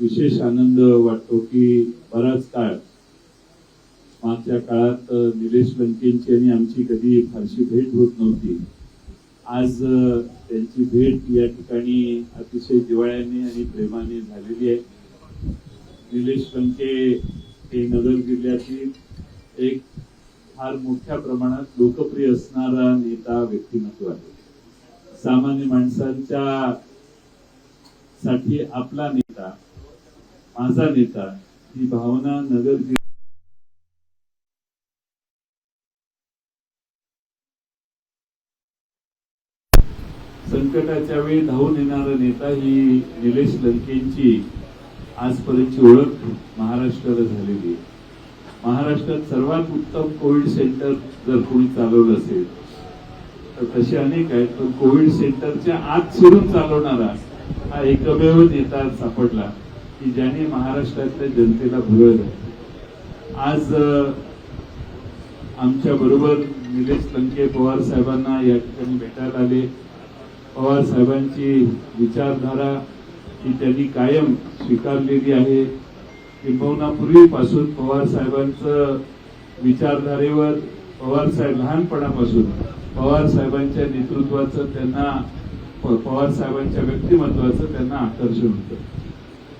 विशेष आनंद वाटतो की बराच काळ मागच्या काळात निलेश लंकेंची आणि आमची कधी फारशी भेट होत नव्हती. आज त्यांची भेट या ठिकाणी अतिशय जिवाळ्याने आणि प्रेमाने झालेली आहे. निलेश लंके हे नगर जिल्ह्यातील एक फार मोठ्या प्रमाणात लोकप्रिय असणारा नेता व्यक्तिमत्व आहे. सामान्य माणसांच्या साठी आपला नेता माझा नेता ही भावना नगर संकटाच्या वेळी धावून येणारा नेता ही निलेश लंकेंची आजपर्यंतची ओळख महाराष्ट्राला झालेली आहे. महाराष्ट्रात सर्वात उत्तम कोविड सेंटर जर कोणी चालवलं असेल तर तसे अनेक आहेत पण कोविड सेंटरच्या आत शिरून चालवणारा हा एकमेव नेता सापडला. की ज्याने महाराष्ट्रातल्या जनतेला भुरळलं. आज आमच्या बरोबर निलेश लंके पवार साहेबांना या ठिकाणी भेटायला आले. पवार साहेबांची विचारधारा ही त्यांनी कायम स्वीकारलेली आहे. किंबहुना पूर्वीपासून पवार साहेबांचं विचारधारेवर पवार साहेब लहानपणापासून पवार साहेबांच्या नेतृत्वाचं त्यांना पवार साहेबांच्या व्यक्तिमत्वाचं त्यांना आकर्षण होतं.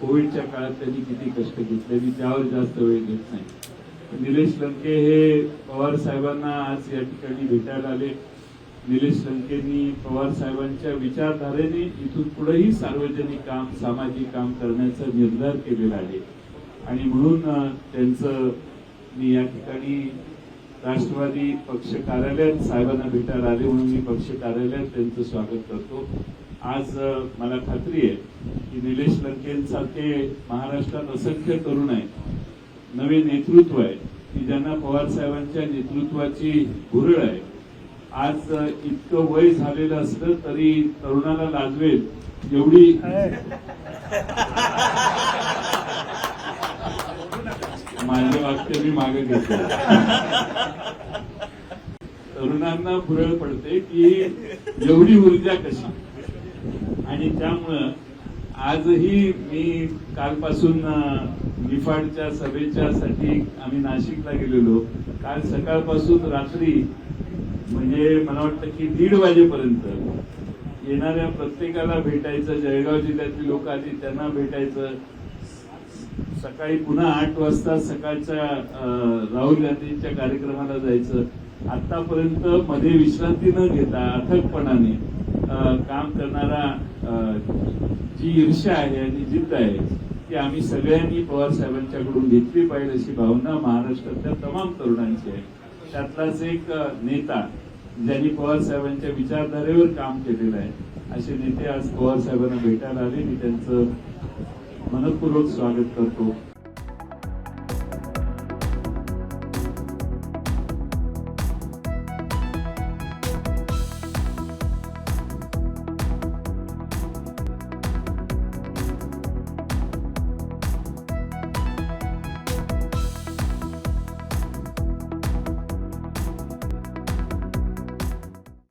कोविडच्या काळात त्यांनी किती कष्ट घेतले मी त्यावर जास्त वेळ घेत नाही. निलेश लंके हे पवार साहेबांना आज या ठिकाणी भेटायला आले. निलेश लंकेंनी पवार साहेबांच्या विचारधारेने इथून पुढेही सार्वजनिक काम सामाजिक काम करण्याचा निर्धार केलेला आहे. आणि म्हणून त्यांचं मी या ठिकाणी राष्ट्रवादी पक्ष कार्यालयात साहेबांना भेटायला आले म्हणून मी पक्ष कार्यालयात त्यांचं स्वागत करतो. आज मला खात्री आहे की निलेश लंकेंसारखे महाराष्ट्रात असंख्य तरुण आहेत. नवे नेतृत्व आहे. की ज्यांना पवार साहेबांच्या नेतृत्वाची भुरळ आहे. आज इतकं वय झालेलं असलं तरी तरुणाला लाजवेल एवढी माझे वाक्य मी मागे घेतो. तरुणांना भुरळ पडते की एवढी ऊर्जा कशी? आणि त्यामुळं आजही मी कालपासून निफाडच्या सभेच्या साठी आम्ही नाशिकला गेलेलो. काल सकाळपासून रात्री म्हणजे मला वाटतं की दीड वाजेपर्यंत येणाऱ्या प्रत्येकाला भेटायचं जळगाव जिल्ह्यातली लोक आली त्यांना भेटायचं. सकाळी पुन्हा आठ वाजता सकाळच्या राहुल गांधींच्या कार्यक्रमाला जायचं. आतापर्यंत मध्ये विश्रांती न घेता अथकपणाने काम करणारा जी ईर्ष्या आहे आणि जिद्द आहे ती आम्ही सगळ्यांनी पवार साहेबांच्याकडून घेतली पाहिजे अशी भावना महाराष्ट्रातल्या तमाम तरुणांची आहे. त्यातलाच एक नेता ज्यांनी पवार साहेबांच्या विचारधारेवर काम केलेलं आहे असे नेते आज पवार साहेबांना भेटायला आले मी त्यांचं मनपूर्वक स्वागत करतो.